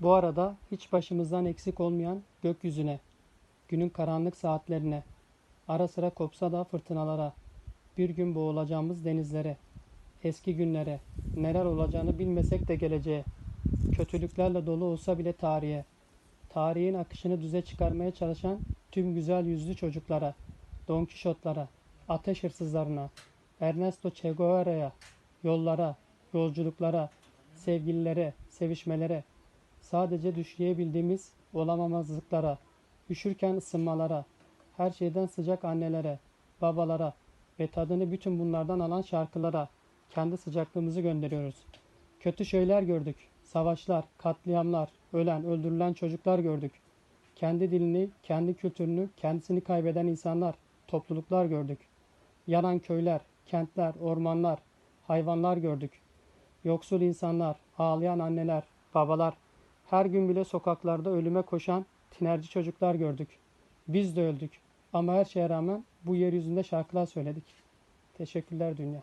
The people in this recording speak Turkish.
Bu arada hiç başımızdan eksik olmayan gökyüzüne, günün karanlık saatlerine, ara sıra kopsa da fırtınalara, bir gün boğulacağımız denizlere, eski günlere, neler olacağını bilmesek de geleceğe, kötülüklerle dolu olsa bile tarihe, tarihin akışını düze çıkarmaya çalışan tüm güzel yüzlü çocuklara, Don Kişotlara, ateş hırsızlarına, Ernesto Che Guevara'ya, yollara, yolculuklara, sevgililere, sevişmelere, sadece düşleyebildiğimiz olamamazlıklara, üşürken ısınmalara, her şeyden sıcak annelere, babalara ve tadını bütün bunlardan alan şarkılara kendi sıcaklığımızı gönderiyoruz. Kötü şeyler gördük. Savaşlar, katliamlar, ölen, öldürülen çocuklar gördük. Kendi dilini, kendi kültürünü, kendisini kaybeden insanlar, topluluklar gördük. Yanan köyler, kentler, ormanlar, hayvanlar gördük. Yoksul insanlar, ağlayan anneler, babalar, her gün bile sokaklarda ölüme koşan tinerci çocuklar gördük. Biz de öldük. Ama her şeye rağmen bu yeryüzünde şarkılar söyledik. Teşekkürler dünya.